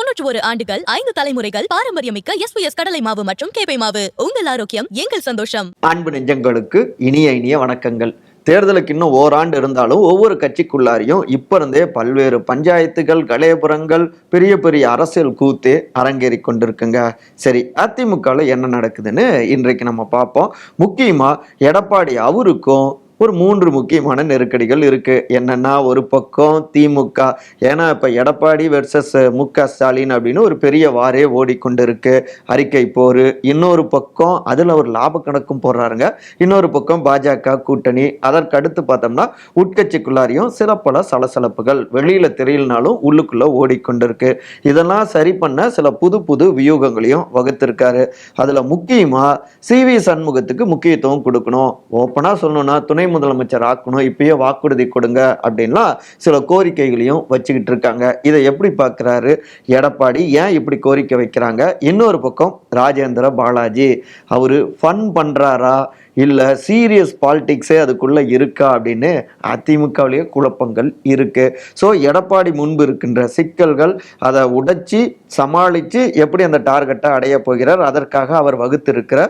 தொன்னூற்று ஒரு ஆண்டுகள் ஐந்து தலைமுறைகள் பாரம்பரியமிக்க எஸ் கடலை மாவு மற்றும் கேப்பை மாவு. உங்கள் ஆரோக்கியம் எங்கள் சந்தோஷம். அன்பு நெஞ்சங்களுக்கு இனிய இனிய வணக்கங்கள். தேர்தலுக்கு இன்னும் ஓராண்டு இருந்தாலும் ஒவ்வொரு கட்சிக்குள்ளாரையும் இப்ப இருந்தே பல்வேறு பஞ்சாயத்துகள் கலையபுரங்கள் பெரிய பெரிய அரசியல் கூத்து அரங்கேறி கொண்டிருக்குங்க. சரி அதிமுகவில் என்ன நடக்குதுன்னு இன்றைக்கு நம்ம பார்ப்போம். முக்கியமா எடப்பாடி அவருக்கும் ஒரு மூன்று முக்கியமான நெருக்கடிகள் இருக்கு. என்னன்னா ஒரு பக்கம் திமுக ஏன்னா இப்ப எடப்பாடி வெர்சஸ் மு க ஸ்டாலின் அப்படின்னு ஒரு பெரிய வாரே ஓடிக்கொண்டிருக்கு. அறிக்கை போர். இன்னொரு பக்கம் அதுல ஒரு லாப கணக்கும் போடுறாருங்க. இன்னொரு பக்கம் பாஜக கூட்டணி. அதற்கு அடுத்து பார்த்தோம்னா உட்கட்சிக்குள்ளாரையும் சில பல சலசலப்புகள். வெளியில தெரியலனாலும் உள்ளுக்குள்ள ஓடிக்கொண்டிருக்கு. இதெல்லாம் சரி பண்ண சில புது புது வியூகங்களையும் வகுத்திருக்காரு. அதுல முக்கியமா சி வி சண்முகத்துக்கு முக்கியத்துவம் கொடுக்கணும். ஓப்பனா சொல்லணும்னா துணை முதலமைச்சர் ஆக்கணும் இப்பயே வாக்குறுதி கொடுங்க அப்படின்லாம் சில கோரிக்கைகளையும் வச்சுக்கிட்டு இருக்காங்க. இதை எப்படி பார்க்குறாரு எடப்பாடி? ஏன் இப்படி கோரிக்கை வைக்கிறாங்க? இன்னொரு பக்கம் ராஜேந்திர பாலாஜி அவர் ஃபன் பண்றாரா? இல்லை சீரியஸ் பாலிடிக்ஸே அதுக்குள்ளே இருக்கா அப்படின்னு அதிமுகவிலேயே குழப்பங்கள் இருக்குது ஸோ எடப்பாடி முன்பு இருக்கின்ற சிக்கல்கள் அதை உடைச்சி சமாளித்து எப்படி அந்த டார்கெட்டை அடைய போகிறார் அதற்காக அவர் வகுத்திருக்கிற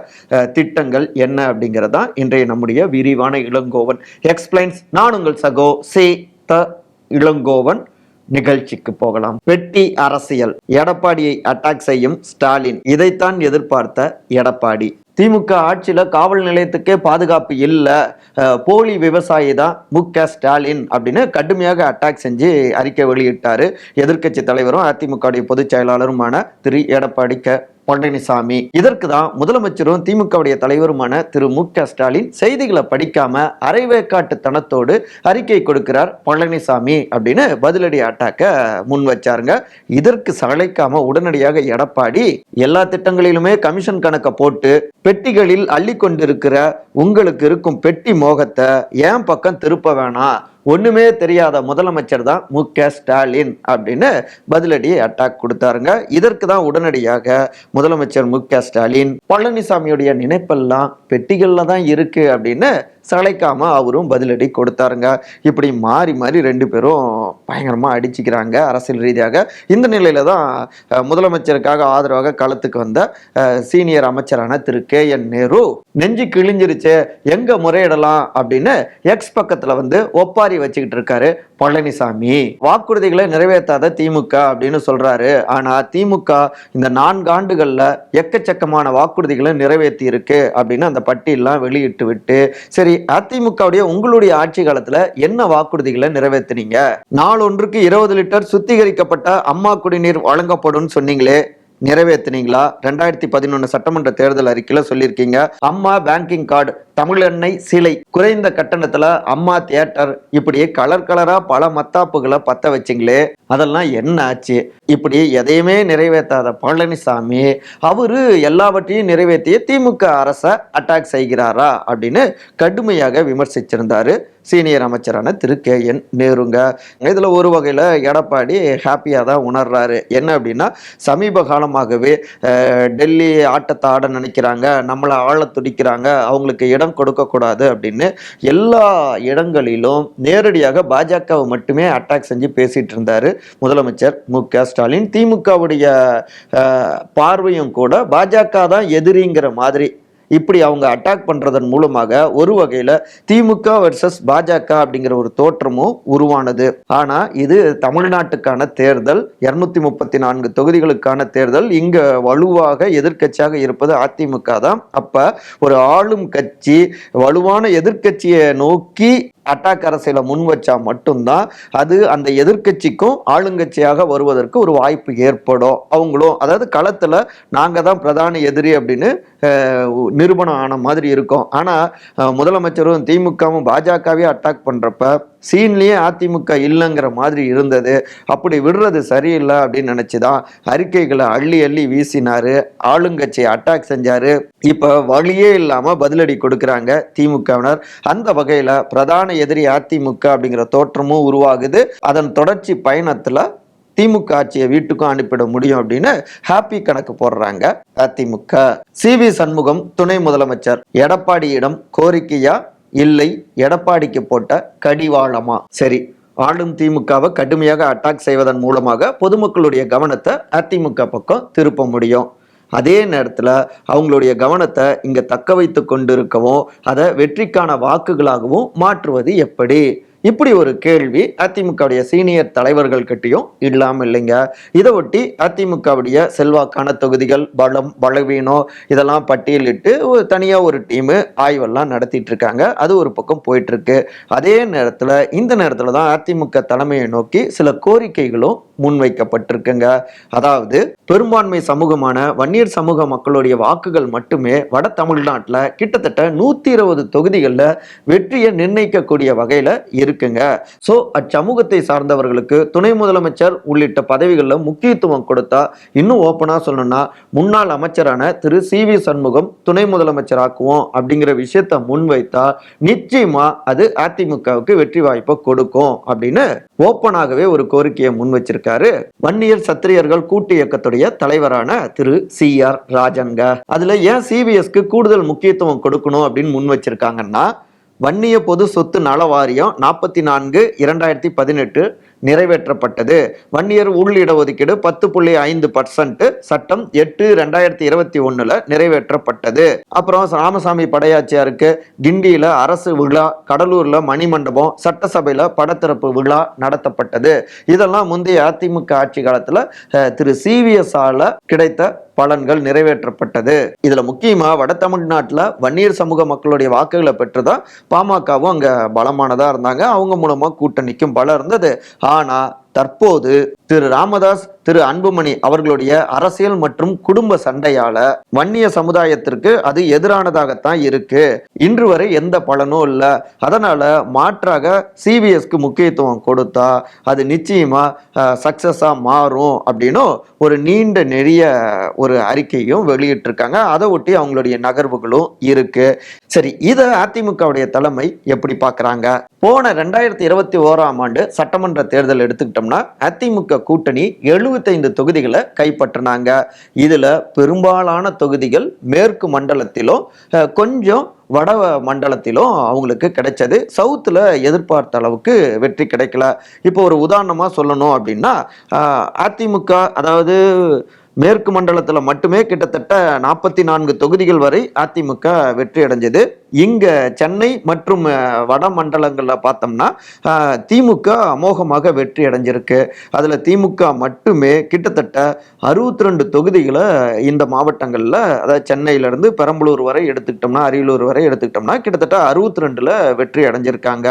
திட்டங்கள் என்ன அப்படிங்கிறது தான் இன்றைய நம்முடைய விரிவான இளங்கோவன். எக்ஸ்பிளைன்ஸ் நான் உங்கள் சகோ சே த இளங்கோவன். நிகழ்ச்சிக்கு போகலாம். பெட்டி அரசியல். எடப்பாடியை அட்டாக் செய்யும் ஸ்டாலின். இதைத்தான் எதிர்பார்த்த எடப்பாடி. திமுக ஆட்சியில் காவல் நிலையத்துக்கே பாதுகாப்பு இல்லை. போலி விவசாயி தான் மு க ஸ்டாலின் அப்படின்னு கடுமையாக அட்டாக் செஞ்சு அறிக்கை வெளியிட்டார். எதிர்க்கட்சி தலைவரும் அதிமுகவுடைய பொதுச் செயலாளருமான திரு. எடப்பாடி க. பழனிசாமி. இதற்கு தான் முதலமைச்சரும் திமுகவுடைய தலைவருமான திரு மு ஸ்டாலின் செய்திகளை படிக்காம அரைவேக்காட்டுத்தனத்தோடு அறிக்கை கொடுக்கிறார் பழனிசாமி அப்படின்னு பதிலடி அட்டாக்க முன் வச்சாருங்க. இதற்கு சளைக்காம உடனடியாக எடப்பாடி எல்லா திட்டங்களிலுமே கமிஷன் கணக்கை போட்டு பெட்டிகளில் அள்ளி கொண்டிருக்கிற உங்களுக்கு இருக்கும் பெட்டி மோகத்தை ஏன் பக்கம் திருப்ப வேணாம். ஒன்றுமே தெரியாத முதலமைச்சர் தான் மு க ஸ்டாலின் அப்படின்னு பதிலடி அட்டாக் கொடுத்தாருங்க. இதற்கு தான் உடனடியாக முதலமைச்சர் மு க ஸ்டாலின் பழனிசாமியுடைய நினைப்பெல்லாம் பெட்டிகளில் தான் இருக்கு அப்படின்னு சளைக்காம அவரும் பதிலடி கொடுத்தாருங்க. இப்படி மாறி மாறி ரெண்டு பேரும் பயங்கரமாக அடிச்சுக்கிறாங்க அரசியல் ரீதியாக. இந்த நிலையில தான் முதலமைச்சருக்காக ஆதரவாக களத்துக்கு வந்த சீனியர் அமைச்சரான திரு. கே. என். நேரு நெஞ்சு கிழிஞ்சிருச்சு எங்க முறையிடலாம்? அப்படின்னு எக்ஸ் பக்கத்தில் வந்து ஒப்பாரி வச்சுக்கிட்டு இருக்காரு பழனிசாமி. வாக்குறுதிகளை நிறைவேற்றாத திமுக அப்படின்னு சொல்றாரு. ஆனா திமுக இந்த நான்கு ஆண்டுகள்ல எக்கச்சக்கமான வாக்குறுதிகளை நிறைவேற்றி இருக்கு அப்படின்னு அந்த பட்டியலாம் வெளியிட்டு விட்டு சரி அதிமுகவுடைய உங்களுடைய ஆட்சி காலத்துல என்ன வாக்குறுதிகளை நிறைவேற்றினீங்க? நாளொன்றுக்கு இருபது லிட்டர் சுத்திகரிக்கப்பட்ட அம்மா குடிநீர் வழங்கப்படும் சொன்னீங்களே நிறைவேற்றினீங்களா? ரெண்டாயிரத்தி பதினொன்று சட்டமன்ற தேர்தல் அறிக்கையில் சொல்லியிருக்கீங்க. அம்மா பேங்கிங் கார்டு தமிழெண்ணெய் சிலை. குறைந்த கட்டணத்துல அம்மா தியேட்டர். இப்படி கலர் கலரா பல மத்தாப்புகளை பத்த வச்சிங்களே. அதெல்லாம் என்ன ஆச்சு? இப்படி எதையுமே நிறைவேற்றாத பழனிசாமி அவரு எல்லாவற்றையும் நிறைவேற்றிய திமுக அரசை அட்டாக் செய்கிறாரா அப்படின்னு கடுமையாக விமர்சிச்சிருந்தாரு சீனியர் அமைச்சரான திரு. கே. என். நேருங்க. இதுல ஒரு வகையில எடப்பாடி ஹாப்பியா தான் உணர்றாரு. என்ன அப்படின்னா சமீப காலமாகவே டெல்லி ஆட்டத்தை ஆட நினைக்கிறாங்க. நம்மளை ஆள துடிக்கிறாங்க. அவங்களுக்கு இடம் கொடுக்கக்கூடாது அப்படின்னு எல்லா இடங்களிலும் நேரடியாக பாஜகவை மட்டுமே அட்டாக் செஞ்சு பேசிட்டு இருந்தார் முதலமைச்சர் மு க ஸ்டாலின். திமுகவுடைய பார்வையும் கூட பாஜக தான் எதிரிங்கிற மாதிரி இப்படி அவங்க அட்டாக் பண்ணுறதன் மூலமாக ஒரு வகையில் திமுக வெர்சஸ் பாஜக அப்படிங்கிற ஒரு தோற்றமும் உருவானது. ஆனால் இது தமிழ்நாட்டுக்கான தேர்தல் இருநூத்தி முப்பத்தி நான்கு தொகுதிகளுக்கான தேர்தல் இங்கே வலுவாக எதிர்க்கட்சியாக இருப்பது அதிமுக தான். அப்போ ஒரு ஆளும் கட்சி வலுவான எதிர்க்கட்சியை நோக்கி அட்டாக் அரசியலை முன் வச்சா மட்டும்தான் அது அந்த எதிர்க்கட்சிக்கும் ஆளுங்கட்சியாக வருவதற்கு ஒரு வாய்ப்பு ஏற்படும். அவங்களும் அதாவது களத்தில் நாங்கள் தான் பிரதான எதிரி அப்படின்னு நிரூபணம் ஆன மாதிரி இருக்கும். ஆனால் முதலமைச்சரும் திமுகவும் பாஜகவே அட்டாக் பண்ணுறப்ப சீன்லேயே அதிமுக இல்லைங்கிற மாதிரி இருந்தது. அப்படி விடுறது சரியில்லை அப்படின்னு நினைச்சுதான் அறிக்கைகளை அள்ளி அள்ளி வீசினாரு. ஆளுங்கட்சியை அட்டாக் செஞ்சார். இப்போ வழியே இல்லாமல் பதிலடி கொடுக்குறாங்க திமுகவினர். அந்த வகையில் பிரதான எதிரி அதிமுக அப்படிங்கிற தோற்றமும் உருவாகுது. அதன் தொடர்ச்சி பயணத்தில் திமுக ஆட்சியை வீட்டுக்கும் அனுப்பிட முடியும் அப்படின்னு ஹாப்பி கணக்கு போடுறாங்க அதிமுக. சி வி சண்முகம் துணை முதலமைச்சர். எடப்பாடியிடம் கோரிக்கையா இல்லை எடப்பாடிக்கு போட்ட கடிவாளமா? சரி ஆளும் திமுகவை கடுமையாக அட்டாக் செய்வதன் மூலமாக பொதுமக்களுடைய கவனத்தை அதிமுக பக்கம் திருப்ப முடியும். அதே நேரத்தில் அவங்களுடைய கவனத்தை இங்கே தக்க வைத்து கொண்டிருக்கவும் அதை வெற்றிக்கான வாக்குகளாகவும் மாற்றுவது எப்படி? இப்படி ஒரு கேள்வி அதிமுகவுடைய சீனியர் தலைவர்கள் கிட்டயும் இல்லாமல் இல்லைங்க. இதை ஒட்டி அதிமுகவுடைய செல்வாக்கான தொகுதிகள் பலம் பலவீனம் இதெல்லாம் பட்டியலிட்டு ஒரு தனியாக ஒரு டீமு ஆய்வெல்லாம் நடத்திட்டு இருக்காங்க அது ஒரு பக்கம் போயிட்டு இருக்கு அதே நேரத்தில் இந்த நேரத்தில் தான் அதிமுக தலைமையை நோக்கி சில கோரிக்கைகளும் முன்வைக்கப்பட்டிருக்குங்க. அதாவது பெரும்பான்மை சமூகமான வன்னியர் சமூக மக்களுடைய வாக்குகள் மட்டுமே வட தமிழ்நாட்டில் கிட்டத்தட்ட நூற்றி இருபது தொகுதிகளில் வெற்றியை நிர்ணயிக்கக்கூடிய வகையில் இருக்குங்க. ஸோ அச்சமூகத்தை சார்ந்தவர்களுக்கு துணை முதலமைச்சர் உள்ளிட்ட பதவிகளில் முக்கியத்துவம் கொடுத்தா இன்னும் ஓப்பனாக சொல்லணும்னா முன்னாள் அமைச்சரான திரு சி வி சண்முகம் துணை முதலமைச்சராக்குவோம் அப்படிங்கிற விஷயத்தை முன்வைத்தா நிச்சயமா அது அதிமுகவுக்கு வெற்றி வாய்ப்பை கொடுக்கும் அப்படின்னு ஓப்பனாகவே ஒரு கோரிக்கையை முன் வச்சிருக்காரு வன்னியர் சத்திரியர்கள் கூட்டு இயக்கத்துடைய தலைவரான திரு சி ஆர் ராஜன்க அதுல ஏன் சிபிஎஸ்க்கு கூடுதல் முக்கியத்துவம் கொடுக்கணும் அப்படின்னு முன் வச்சிருக்காங்கன்னா வன்னிய பொது சொத்து நல வாரியம் நாற்பத்தி நான்கு இரண்டாயிரத்தி பதினெட்டு நிறைவேற்றப்பட்டது. வன்னியர் உள் இடஒதுக்கீடு பத்து புள்ளி ஐந்து பர்சன்ட் சட்டம் எட்டு ரெண்டாயிரத்தி இருபத்தி ஒண்ணுல நிறைவேற்றப்பட்டது. அப்புறம் ராமசாமி படையாச்சியாருக்கு கிண்டியில அரசு விழா கடலூர்ல மணிமண்டபம் சட்டசபையில படத்திறப்பு விழா நடத்தப்பட்டது. இதெல்லாம் முந்தைய அதிமுக ஆட்சி காலத்துல திரு சிவிஎஸ் ஆல கிடைத்த பலன்கள் நிறைவேற்றப்பட்டது. இதுல முக்கியமா வட தமிழ்நாட்டுல வன்னியர் சமூக மக்களுடைய வாக்குகளை பெற்றுதான் பாமகவும் அங்க பலமானதா இருந்தாங்க. அவங்க மூலமா கூட்டணிக்கும் பலம் இருந்தது. ஆனா தற்போது திரு ராமதாஸ் திரு அன்புமணி அவர்களுடைய அரசியல் மற்றும் குடும்ப சண்டையால வன்னிய சமுதாயத்திற்கு அது எதிரானதாகத்தான் இருக்கு. இன்று வரை எந்த பலனும் இல்லை. அதனால மாற்றாக சிபிஎஸ்க்கு முக்கியத்துவம் கொடுத்தா அது நிச்சயமா சக்சஸா மாறும் அப்படின்னும் ஒரு நீண்ட நெறிய ஒரு அறிக்கையும் வெளியிட்டிருக்காங்க. அதை ஒட்டி அவங்களுடைய நகர்வுகளும் இருக்கு. சரி இதை அதிமுகவுடைய தலைமை எப்படி பார்க்குறாங்க போன ரெண்டாயிரத்தி இருபத்தி ஓராம் ஆண்டு சட்டமன்ற தேர்தல் எடுத்துக்கிட்டோம்னா அதிமுக கூட்டணி எழுபத்தைந்து தொகுதிகளை கைப்பற்றினாங்க. இதில் பெரும்பாலான தொகுதிகள் மேற்கு மண்டலத்திலும் கொஞ்சம் வட மண்டலத்திலும் அவங்களுக்கு கிடைச்சது. சவுத்தில் எதிர்பார்த்த அளவுக்கு வெற்றி கிடைக்கல. இப்போ ஒரு உதாரணமாக சொல்லணும் அப்படின்னா அதிமுக அதாவது மேற்கு மண்டலத்தில் மட்டுமே கிட்டத்தட்ட நாற்பத்தி நான்கு தொகுதிகள் வரை அதிமுக வெற்றி அடைஞ்சது. இங்கே சென்னை மற்றும் வட மண்டலங்களில் பார்த்தோம்னா திமுக அமோகமாக வெற்றி அடைஞ்சிருக்கு. அதில் திமுக மட்டுமே கிட்டத்தட்ட அறுபத்தி ரெண்டு தொகுதிகளை இந்த மாவட்டங்களில் அதாவது சென்னையிலேருந்து பெரம்பலூர் வரை எடுத்துக்கிட்டோம்னா அரியலூர் வரை எடுத்துக்கிட்டோம்னா கிட்டத்தட்ட அறுபத்தி ரெண்டில் வெற்றி அடைஞ்சிருக்காங்க.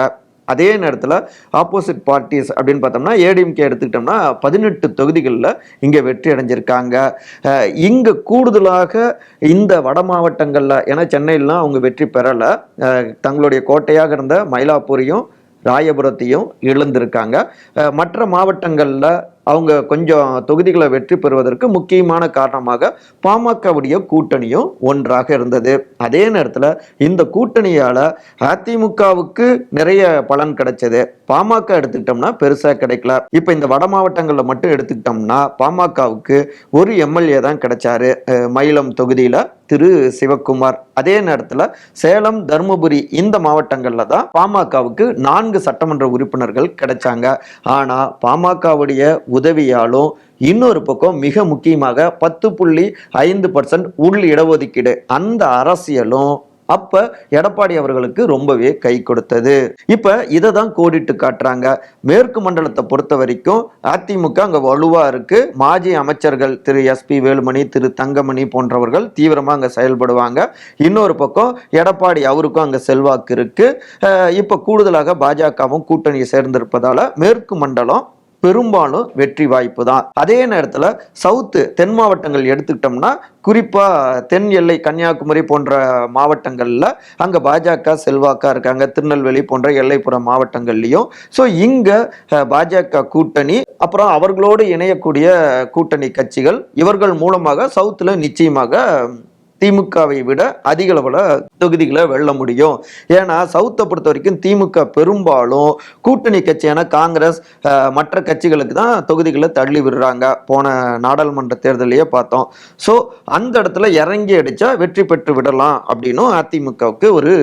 அதே நேரத்தில் ஆப்போசிட் பார்ட்டிஸ் அப்படின்னு பார்த்தோம்னா ஏடிஎம்கே எடுத்துக்கிட்டோம்னா பதினெட்டு தொகுதிகளில் இங்கே வெற்றி அடைஞ்சிருக்காங்க. இங்கே கூடுதலாக இந்த வட மாவட்டங்களில் ஏன்னா சென்னையிலாம் அவங்க வெற்றி பெறலை. தங்களுடைய கோட்டையாக இருந்த மயிலாப்பூரையும் ராயபுரத்தையும் இழந்திருக்காங்க. மற்ற மாவட்டங்களில் அவங்க கொஞ்சம் தொகுதிகளை வெற்றி பெறுவதற்கு முக்கியமான காரணமாக பாமகவுடைய கூட்டணியும் ஒன்றாக இருந்தது. அதே நேரத்தில் இந்த கூட்டணியால் அதிமுகவுக்கு நிறைய பலன் கிடைச்சது. பாமக எடுத்துக்கிட்டோம்னா பெருசாக கிடைக்கல. இப்போ இந்த வட மாவட்டங்களில் மட்டும் எடுத்துக்கிட்டோம்னா பாமகவுக்கு ஒரு எம்எல்ஏ தான் கிடைச்சாரு. மயிலம் தொகுதியில் திரு சிவக்குமார். அதே நேரத்தில் சேலம் தருமபுரி இந்த மாவட்டங்களில் தான் பாமகவுக்கு நான்கு சட்டமன்ற உறுப்பினர்கள் கிடைச்சாங்க. ஆனால் பாமகவுடைய உதவியாலும் இன்னொரு பக்கம் மிக முக்கியமாக பத்து புள்ளி ஐந்து பர்சன்ட் உள் இடஒதுக்கீடு. அந்த அரசியலும் அப்ப எடப்பாடி அவர்களுக்கு ரொம்பவே கை கொடுத்தது. இப்ப இதை தான் கோடிட்டு காட்டுறாங்க. மேற்கு மண்டலத்தை பொறுத்த வரைக்கும் அதிமுக அங்க வலுவா இருக்கு. மாஜி அமைச்சர்கள் திரு எஸ்பி வேலுமணி திரு தங்கமணி போன்றவர்கள் தீவிரமா அங்க செயல்படுவாங்க. இன்னொரு பக்கம் எடப்பாடி அவருக்கும் அங்க செல்வாக்கு இருக்கு. இப்ப கூடுதலாக பாஜகவும் கூட்டணியை சேர்ந்திருப்பதால மேற்கு மண்டலம் பெரும்பாலும் வெற்றி வாய்ப்பு தான். அதே நேரத்தில் சவுத்து தென் மாவட்டங்கள் எடுத்துக்கிட்டோம்னா குறிப்பாக தென் எல்லை கன்னியாகுமரி போன்ற மாவட்டங்களில் அங்கே பாஜக செல்வாக்கா இருக்காங்க. திருநெல்வேலி போன்ற எல்லைப்புற மாவட்டங்கள்லையும். ஸோ இங்கே பாஜக கூட்டணி அப்புறம் அவர்களோடு இணையக்கூடிய கூட்டணி கட்சிகள் இவர்கள் மூலமாக சவுத்தில் நிச்சயமாக திமுகவை விட அதிக அளவில் தொகுதிகளை வெல்ல முடியும். ஏன்னா சவுத்தை பொறுத்த வரைக்கும் திமுக பெரும்பாலும் கூட்டணி கட்சியான காங்கிரஸ் மற்ற கட்சிகளுக்கு தான் தொகுதிகளை தள்ளி விடுறாங்க. போன நாடாளுமன்ற தேர்தலையே பார்த்தோம். ஸோ அந்த இடத்துல இறங்கி அடித்தா வெற்றி பெற்று விடலாம் அப்படின்னும் அதிமுகவுக்கு ஒரு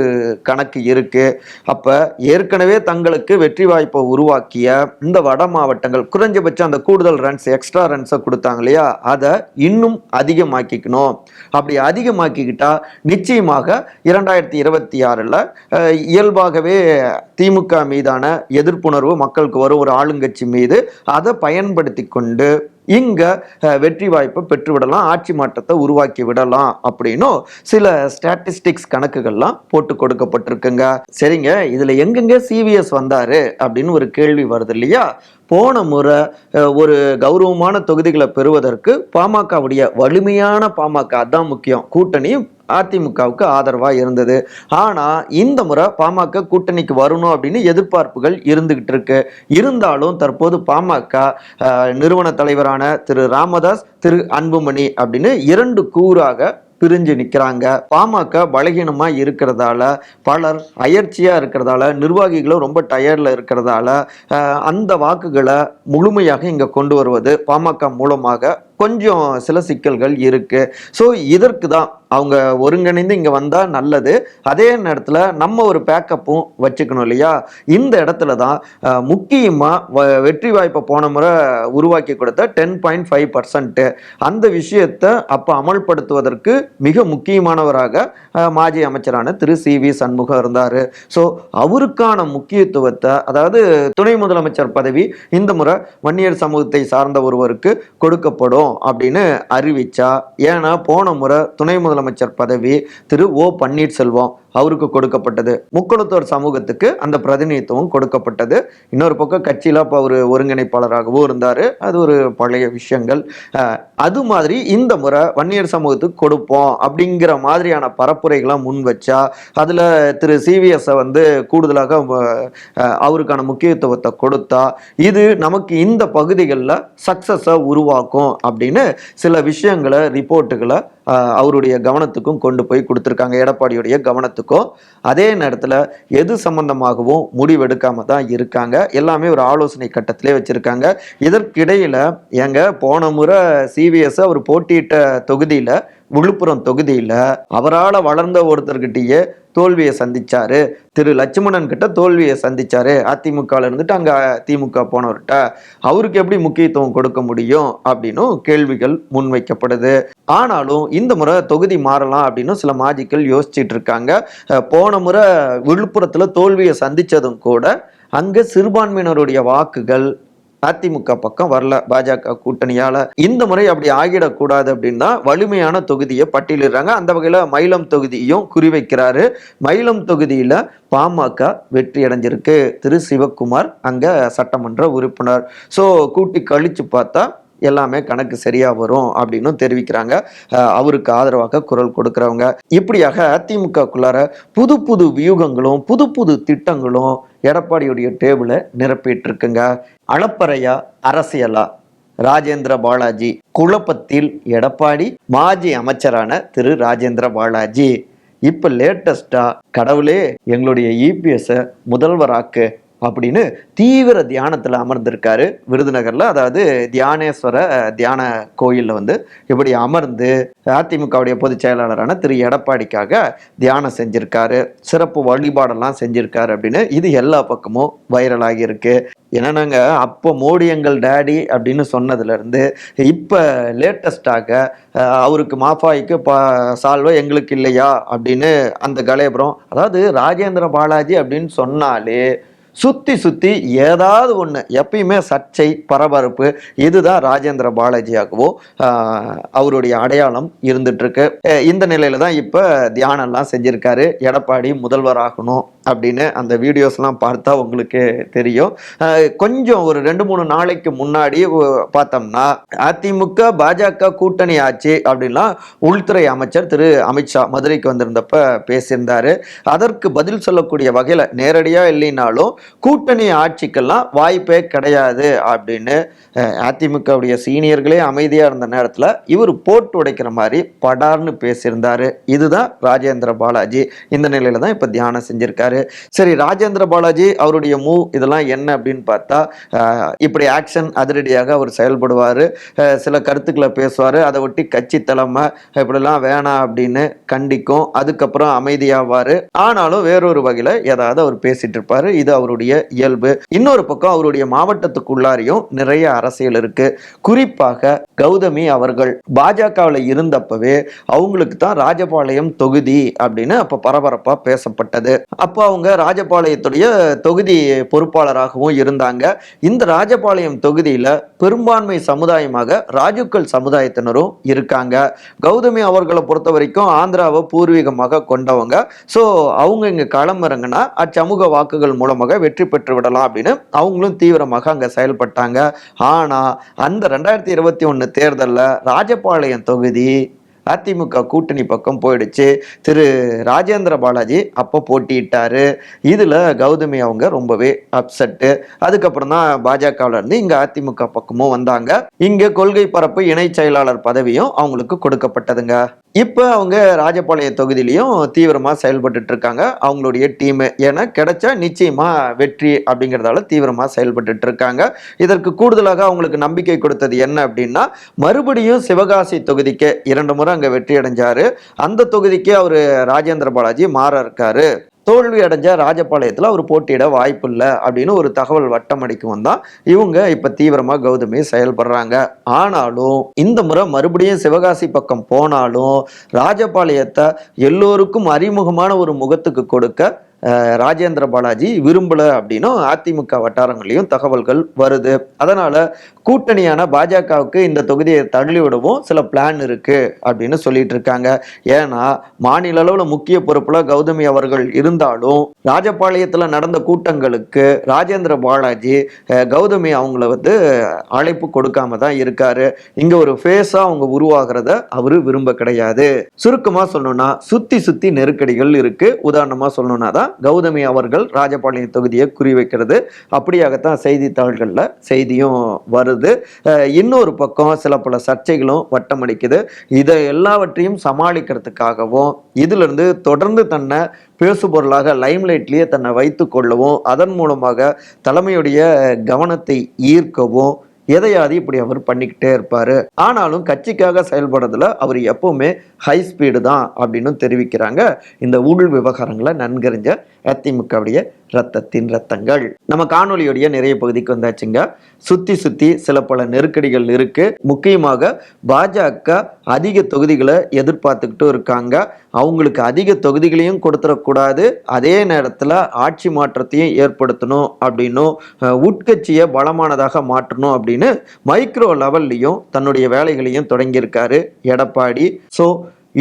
கணக்கு இருக்குது அப்போ ஏற்கனவே தங்களுக்கு வெற்றி வாய்ப்பை உருவாக்கிய இந்த வட மாவட்டங்கள் குறைஞ்சபட்சம் அந்த கூடுதல் ரன்ஸ் எக்ஸ்ட்ரா ரன்ஸை கொடுத்தாங்க இல்லையா? அதை இன்னும் அதிகமாக்கிக்கணும். அப்படி அதிக அதிகமாக்கிக்கிட்டா நிச்சயமாக இரண்டாயிரத்தி இருபத்தி ஆறில் இயல்பாகவே திமுக மீதான எதிர்ப்புணர்வு மக்களுக்கு வரும் ஒரு ஆளுங்கட்சி மீது அதை பயன்படுத்தி கொண்டு இங்க வெற்றி வாய்ப்பை பெற்று விடலாம் ஆட்சி மாற்றத்தை உருவாக்கி விடலாம் அப்படின்னும் சில ஸ்டாட்டிஸ்டிக்ஸ் கணக்குகள்லாம் போட்டு கொடுக்கப்பட்டிருக்குங்க. சரிங்க இதுல எங்கெங்க சிவிஎஸ் வந்தாரு அப்படின்னு ஒரு கேள்வி வருது இல்லையா? போன முறை ஒரு கௌரவமான தொகுதிகளை பெறுவதற்கு பாமகவுடைய வலிமையான பாமக அதான் முக்கியம். கூட்டணி அதிமுகவுக்கு ஆதரவாக இருந்தது. ஆனால் இந்த முறை பாமக கூட்டணிக்கு வரணும் அப்படின்னு எதிர்பார்ப்புகள் இருந்துகிட்டு இருக்கு. இருந்தாலும் தற்போது பாமக நிறுவன தலைவரான திரு ராமதாஸ் திரு அன்புமணி அப்படின்னு இரண்டு கூறாக பிரிஞ்சு நிற்கிறாங்க பாமக பலகீனமாக இருக்கிறதால பலர் அயற்சியாக இருக்கிறதால நிர்வாகிகளும் ரொம்ப டயர்டில் இருக்கிறதால அந்த வாக்குகளை முழுமையாக இங்கே கொண்டு வருவது பாமக மூலமாக கொஞ்சம் சில சிக்கல்கள் இருக்கு. ஸோ இதற்கு தான் அவங்க ஒருங்கிணைந்து இங்க வந்தா நல்லது. அதே நேரத்தில் நம்ம ஒரு பேக்கப்பும் வச்சுக்கணும் இல்லையா? இந்த இடத்துல தான் முக்கியமாக வ- வெற்றி வாய்ப்பை போன முறை உருவாக்கி கொடுத்த டென் பாயிண்ட் ஃபைவ் அந்த விஷயத்தை அப்போ அமல்படுத்துவதற்கு மிக முக்கியமானவராக மாஜி அமைச்சரான திரு சி வி சண்முகம் இருந்தார். ஸோ அவருக்கான முக்கியத்துவத்தை அதாவது துணை முதலமைச்சர் பதவி இந்த முறை வன்னியர் சமூகத்தை சார்ந்த ஒருவருக்கு கொடுக்கப்படும். அப்படின்னு அறிவிச்சா. ஏன்னா போன முறை துணை முதலமைச்சர் பதவி திரு ஓ பன்னீர்செல்வம் அவருக்கு கொடுக்கப்பட்டது. முக்குளத்தோர் சமூகத்துக்கு அந்த பிரதிநிதித்துவம் கொடுக்கப்பட்டது. இன்னொரு பக்கம் கட்சியில் அப்போ அவர் ஒருங்கிணைப்பாளராகவும் இருந்தார். அது ஒரு பழைய விஷயங்கள். அது மாதிரி இந்த முறை வன்னியர் சமூகத்துக்கு கொடுப்போம் அப்படிங்கிற மாதிரியான பரப்புரைகளை முன் வச்சா அதில் திரு சிவிஎஸ்ஸை வந்து கூடுதலாக அவருக்கான முக்கியத்துவத்தை கொடுத்தா இது நமக்கு இந்த பகுதிகளில் சக்ஸஸை உருவாக்கும் அப்படின்னு சில விஷயங்களை ரிப்போர்ட்டுகளை அவருடைய கவனத்துக்கும் கொண்டு போய் கொடுத்துருக்காங்க. எடப்பாடியுடைய கவனத்துக்கும் அதே நேரத்தில் எது சம்பந்தமாகவும் முடிவெடுக்காம தான் இருக்காங்க. எல்லாமே ஒரு ஆலோசனை கட்டத்திலே வச்சுருக்காங்க. இதற்கிடையில் எங்க போன முறை சிவிஎஸ் அவர் போட்டியிட்ட தொகுதியில் விழுப்புரம் தொகுதியில் அவரால் வளர்ந்த ஒருத்தர்கிட்டயே தோல்வியை சந்திச்சாரு. திரு லட்சுமணன் கிட்ட தோல்வியை சந்திச்சாரு. அதிமுகவில் இருந்துட்டு அங்கே திமுக போனவர்கிட்ட அவருக்கு எப்படி முக்கியத்துவம் கொடுக்க முடியும்? அப்படின்னும் கேள்விகள் முன்வைக்கப்படுது. ஆனாலும் இந்த முறை தொகுதி மாறலாம் அப்படின்னு சில மாஜிக்கள் யோசிச்சுட்டு இருக்காங்க. போன முறை விழுப்புரத்தில் தோல்வியை சந்தித்ததும் கூட அங்கே சிறுபான்மையினருடைய வாக்குகள் அதிமுக பக்கம் வரல பாஜக கூட்டணியால. இந்த முறை அப்படி ஆகிடக்கூடாது அப்படின்னா வலிமையான தொகுதியை பட்டியலிடுறாங்க. அந்த வகையில மயிலம் தொகுதியும் குறிவைக்கிறாரு. மயிலம் தொகுதியில பாமக வெற்றி அடைஞ்சிருக்கு. திரு சிவக்குமார் அங்க சட்டமன்ற உறுப்பினர். ஸோ கூட்டி கழிச்சு பார்த்தா எல்லாமே கணக்கு சரியா வரும் அப்படின்னு தெரிவிக்கிறாங்க. அவருக்கு ஆதரவாக குரல் கொடுக்கிறவங்க. இப்படியாக அதிமுகக்குள்ளார புது புது வியூகங்களும் புது புது திட்டங்களும் எடப்பாடியுடைய டேபிளை நிரப்பிட்டு இருக்குங்க அளப்பறையா அரசியலா? ராஜேந்திர பாலாஜி. குழப்பத்தில் எடப்பாடி மாஜி அமைச்சரான திரு ராஜேந்திர பாலாஜி. இப்ப லேட்டஸ்டா கடவுளே எங்களுடைய இபிஎஸ் முதல்வராக்கு அப்படின்னு தீவிர தியானத்தில் அமர்ந்திருக்காரு விருதுநகரில். அதாவது தியானேஸ்வர தியான கோயிலில் வந்து இப்படி அமர்ந்து அதிமுகவுடைய பொதுச் செயலாளரான திரு. எடப்பாடிக்காக தியானம் செஞ்சிருக்காரு. சிறப்பு வழிபாடெல்லாம் செஞ்சிருக்காரு அப்படின்னு இது எல்லா பக்கமும் வைரல் ஆகியிருக்கு ஏன்னா அப்போ மோடி எங்கள் டேடி அப்படின்னு சொன்னதுலேருந்து இப்போ லேட்டஸ்டாக அவருக்கு மாஃபாய்க்கு பா சால்வை எங்களுக்கு இல்லையா அப்படின்னு அந்த கலேபுரம் அதாவது ராஜேந்திர பாலாஜி அப்படின்னு சொன்னாலே சுற்றி சுற்றி ஏதாவது ஒன்று எப்பயுமே சர்ச்சை பரபரப்பு இதுதான் ராஜேந்திர பாலாஜியாகவோ அவருடைய அடையாளம் இருந்துட்டுருக்கு இந்த நிலையில் தான் இப்போ தியானம்லாம் செஞ்சுருக்காரு. எடப்பாடி முதல்வர் ஆகணும் அப்படின்னு அந்த வீடியோஸ்லாம் பார்த்தா உங்களுக்கு தெரியும். கொஞ்சம் ஒரு ரெண்டு மூணு நாளைக்கு முன்னாடி பார்த்தோம்னா அதிமுக பாஜக கூட்டணி ஆச்சு அப்படின்லாம் உள்துறை அமைச்சர் திரு அமித்ஷா மதுரைக்கு வந்திருந்தப்ப பேசியிருந்தாரு. அதற்கு பதில் சொல்லக்கூடிய வகையில் நேரடியாக இல்லைனாலும் கூட்டணி ஆட்சிக்கெல்லாம் வாய்ப்பே கிடையாது அப்படின்னு அதிமுகவுடைய சீனியர்களே அமைதியாக இருந்த நேரத்தில் இவர் போட்டு உடைக்கிற மாதிரி படார்னு பேசியிருந்தாரு. இதுதான் ராஜேந்திர பாலாஜி. இந்த நிலையில தான் இப்போ தியானம் செஞ்சிருக்காரு. சரி ராஜேந்திர பாலாஜி அவருடைய மூவ் இதெல்லாம் என்ன அப்படின்னு பார்த்தா இப்படி ஆக்ஷன் அதிரடியாக அவர் செயல்படுவார். சில கருத்துக்களை பேசுவார். அதை ஒட்டி கட்சி தலைமை இப்படிலாம் வேணாம் அப்படின்னு கண்டிக்கும். அதுக்கப்புறம் அமைதியாவார். ஆனாலும் வேறொரு வகையில் ஏதாவது அவர் பேசிட்டு இருப்பாரு. இது அவருடைய இயல்பு. இன்னொரு பக்கம் அவருடைய மாவட்டத்துக்குள்ளாரையும் நிறைய அரசியல் இருக்கு. குறிப்பாக கௌதமி அவர்கள் பாஜகவில் இருந்தப்பவே அவங்களுக்கு தான் ராஜபாளையம் தொகுதி அப்படின்னு அப்போ பரபரப்பாக பேசப்பட்டது. அப்போ அவங்க ராஜபாளையத்துடைய தொகுதி பொறுப்பாளராகவும் இருந்தாங்க. இந்த ராஜபாளையம் தொகுதியில் பெரும்பான்மை சமுதாயமாக ராஜுக்கள் சமுதாயத்தினரும் இருக்காங்க. கௌதமி அவர்களை பொறுத்த வரைக்கும் ஆந்திராவை பூர்வீகமாக கொண்டவங்க. ஸோ அவங்க இங்கே களமிறங்கினா அச்சமூக வாக்குகள் மூலமாக வெற்றி பெற்று விடலாம் அப்படின்னு அவங்களும் தீவிரமாக அங்கே செயல்பட்டாங்க. ஆனால் அந்த ரெண்டாயிரத்தி இருபத்தி ஒன்று தேர்தலில் ராஜபாளையம் தொகுதி அதிமுக கூட்டணி பக்கம் போயிடுச்சு. திரு ராஜேந்திர பாலாஜி அப்போ போட்டியிட்டார். இதில் கௌதமி அவங்க ரொம்பவே அப்செட்டு அதுக்கப்புறம் தான் பாஜகவில் இருந்து இங்கே அதிமுக பக்கமும் வந்தாங்க. இங்கே கொள்கை பரப்பு இணை செயலாளர் பதவியும் அவங்களுக்கு கொடுக்கப்பட்டதுங்க. இப்போ அவங்க ராஜபாளையம் தொகுதியிலையும் தீவிரமாக செயல்பட்டு இருக்காங்க அவங்களுடைய டீமு ஏன்னா கிடைச்சா நிச்சயமாக வெற்றி அப்படிங்கிறதால தீவிரமாக செயல்பட்டு இருக்காங்க இதற்கு கூடுதலாக அவங்களுக்கு நம்பிக்கை கொடுத்தது என்ன அப்படின்னா மறுபடியும் சிவகாசி தொகுதிக்கு இரண்டு முறை அங்கே வெற்றி அடைஞ்சாரு. அந்த தொகுதிக்கு அவர் ராஜேந்திர பாலாஜி மாற இருக்காரு. தோல்வி அடைஞ்ச ராஜபாளையத்தில் அவர் போட்டியிட வாய்ப்பு இல்லை அப்படின்னு ஒரு தகவல் வட்டம் அடிக்கும் இவங்க இப்போ தீவிரமாக கௌதமி செயல்படுறாங்க. ஆனாலும் இந்த முறை மறுபடியும் சிவகாசி பக்கம் போனாலும் ராஜபாளையத்தை எல்லோருக்கும் அறிமுகமான ஒரு முகத்துக்கு கொடுக்க ராஜேந்திர பாலாஜி விரும்பல அப்படின்னும் அதிமுக வட்டாரங்களையும் தகவல்கள் வருது. அதனால் கூட்டணியான பாஜகவுக்கு இந்த தொகுதியை தள்ளி விடவும் சில பிளான் இருக்குது அப்படின்னு சொல்லிட்டு இருக்காங்க. ஏன்னா மாநில அளவில் முக்கிய பொறுப்பில் கௌதமி அவர்கள் இருந்தாலும் ராஜபாளையத்தில் நடந்த கூட்டங்களுக்கு ராஜேந்திர பாலாஜி கௌதமி அவங்கள வந்து அழைப்பு கொடுக்காம தான் இருக்காரு. இங்கே ஒரு ஃபேஸாக அவங்க உருவாகிறத அவர் விரும்ப கிடையாது. சுருக்கமாக சொல்லணும்னா சுற்றி சுற்றி நெருக்கடிகள் இருக்குது உதாரணமாக சொல்லணும்னா தான் கௌதமி அவர்கள் ராஜபாளையம் தொகுதியை குறிவைக்கிறது. அப்படியாகத்தான் செய்தித்தாள்களில் செய்தியும் வருது. இன்னொரு பக்கம் சில பல சர்ச்சைகளும் வட்டமடிக்குது. இதை எல்லாவற்றையும் சமாளிக்கிறதுக்காகவும் இதிலிருந்து தொடர்ந்து தன்னை பேசுபொருளாக லைம்லைட்லேயே தன்னை வைத்து கொள்ளவும் அதன் மூலமாக தலைமையுடைய கவனத்தை ஈர்க்கவும் எதையாவது இப்படி அவர் பண்ணிக்கிட்டே இருப்பாரு. ஆனாலும் கட்சிக்காக செயல்படுறதுல அவர் எப்பவுமே ஹை ஸ்பீடு தான் அப்படின்னு தெரிவிக்கிறாங்க. இந்த ஊழல் விவகாரங்களை நன்கறிஞ்ச அதிமுகவுடைய ரத்தத்தின் ரத்தங்கள் நம்ம காணொலியுடைய நிறைய பகுதிக்கு வந்தாச்சுங்க. சுத்தி சுத்தி சில பல நெருக்கடிகள் இருக்கு. முக்கியமாக பாஜக அதிக தொகுதிகளை எதிர்பார்த்துக்கிட்டும் இருக்காங்க. அவங்களுக்கு அதிக தொகுதிகளையும் கொடுத்துடக்கூடாது அதே நேரத்தில் ஆட்சி மாற்றத்தையும் ஏற்படுத்தணும் அப்படின்னும் உட்கட்சியை பலமானதாக மாற்றணும் அப்படின்னு மைக்ரோ லெவல்லையும் தன்னுடைய வேலைகளையும் தொடங்கியிருக்காரு எடப்பாடி. ஸோ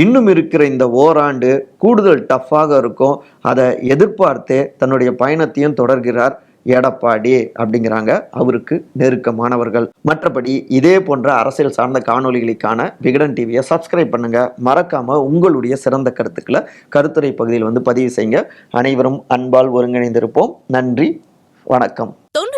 இன்னும் இருக்கிற இந்த ஓராண்டு கூடுதல் டஃப்பாக இருக்கும். அதை எதிர்பார்த்தே தன்னுடைய பயணத்தையும் தொடர்கிறார் எடப்பாடி அப்படிங்கிறாங்க. அவருக்கு நெருக்கமானவர்கள். மற்றபடி இதே போன்ற அரசியல் சார்ந்த காணொளிகளுக்கான விகடன் டிவியை சப்ஸ்கிரைப் பண்ணுங்க. மறக்காம உங்களுடைய சிறந்த கருத்துக்களை கருத்துரை பகுதியில் வந்து பதிவு செய்யுங்க. அனைவரும் அன்பால் ஒருங்கிணைந்திருப்போம். நன்றி. வணக்கம்.